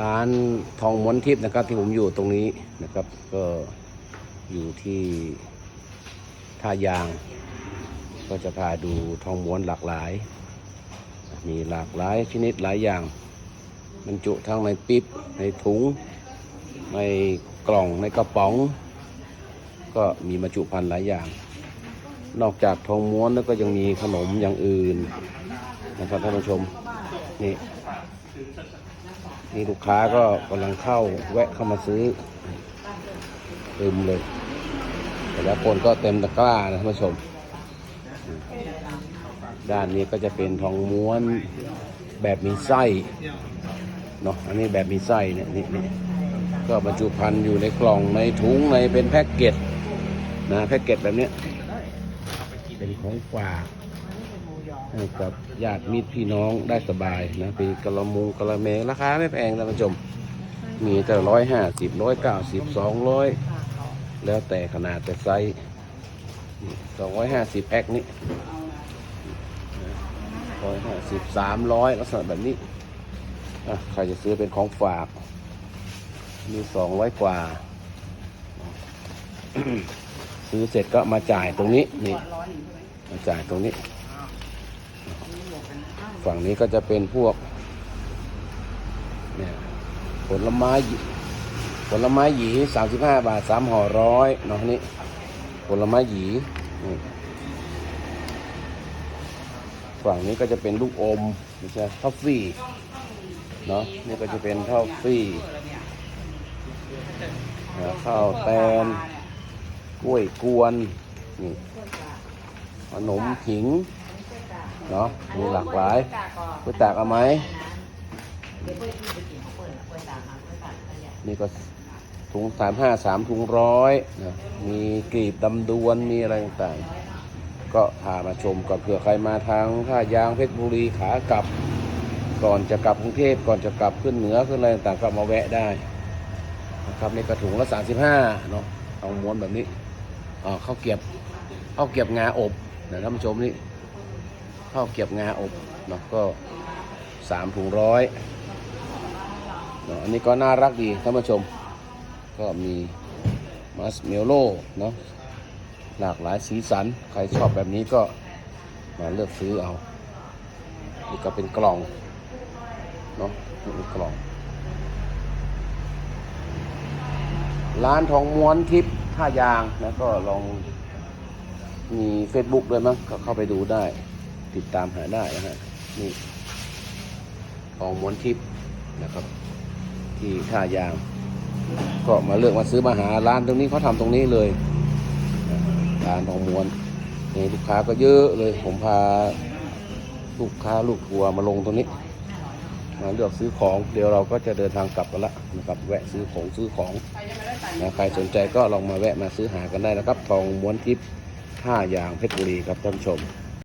ร้านทองม้วนทิพย์นะครับ ที่ผมอยู่ตรงนี้นะครับ ก็อยู่ที่ท่ายาง ก็จะพาดูทองม้วนหลากหลาย มีหลากหลายชนิดหลายอย่างบรรจุทั้งในปิ๊บในถุง ในกล่องในกระป๋อง ก็มีบรรจุภัณฑ์หลายอย่าง นอกจากทองม้วนแล้วก็ยังมีขนมอย่างอื่นนะครับท่านผู้ชมนี่ นี่ลูกค้าก็กำลังเข้าแวะเข้ามาซื้อเต็มเลยแต่ละคนก็เต็มตะกร้านะท่านผู้ชม ด้านนี้ก็จะเป็นทองม้วนแบบมีไส้เนาะอันนี้แบบมีไส้เนี่ยนี่นี่ก็บรรจุภัณฑ์อยู่ในกล่องในถุงในเป็นแพ็กเกจนะแพ็กเกจแบบเนี้ยเป็นของฝาก ให้กับญาติมิตรพี่น้องได้สบายนะเป็นกระมุงกระเมงราคาไม่แพงท่านผู้ชม มีแต่ร้อยห้าสิบร้อยเก้าสิบสองร้อยแล้วแต่ขนาดแต่ไซส์สองร้อยห้าสิบแพ็คนี้ร้อยห้าสิบสามร้อยลักษณะแบบนี้ใครจะซื้อเป็นของฝาก มีสองร้อยกว่า ซื้อเสร็จก็มาจ่ายตรงนี้นี่มาจ่ายตรงนี้ ฝั่งนี้ก็จะเป็นพวกเนี่ยผลไม้ผลไม้หยีสามสิบห้าบาทสามห่อร้อยเนาะนี่ผลไม้หยีฝั่งนี้ก็จะเป็นลูกอมไม่ใช่ท็อฟฟี่เนาะนี่ก็จะเป็นท็อฟฟี่ข้าวแตนกล้วยกวนนี่ขนมขิง เนาะมีหลากหลายไปตากเอาไหมนี่ก็ถุงสามห้าสามถุงร้อยนะมีกลีบดำดวนมีอะไรต่างๆ ก็พามาชมก่อนเผื่อใครมาทางท่ายางเพชรบุรีขากลับ ก่อนจะกลับกรุงเทพก่อนจะกลับขึ้นเหนือขึ้นอะไรต่างๆก็มาแวะได้นะครับในกระถุงละ35เนาะเอาม้วนแบบนี้อ๋อข้าวเกรียบข้าวเกรียบงาอบนะท่านผู้ชมนี่ ข้าวเกียบงาอบเนาะก็สามถุงร้อยเนาะอันนี้ก็น่ารักดีท่านผู้ชม ก็มีมัสเมลโล่เนาะหลากหลายสีสัน ใครชอบแบบนี้ก็มาเลือกซื้อเอา นี่ก็เป็นกล่องเนาะนี่เป็นกล่อง ร้านทองม้วนทิพย์ท่ายางนะก็ลองมี Facebook ด้วยมั้งก็เข้าไปดูได้ ติดตามหาได้นะฮะนี่ทองม้วนทิพย์นะครับ ที่ท่ายาง ก็มาเลือกมาซื้อมาหาร้านตรงนี้เขาทำตรงนี้เลยร้านทองม้วนนี่ลูกค้าก็เยอะเลยผมพาลูกค้าลูกทัวร์มาลงตรงนี้มาเลือกซื้อของเดี๋ยวเราก็จะเดินทางกลับกันละนะครับแวะซื้อของซื้อของนะใครสนใจก็ลองมาแวะมาซื้อหากันได้นะครับ ทองม้วนทิพย์ท่ายางเพชรบุรีครับท่านผู้ชม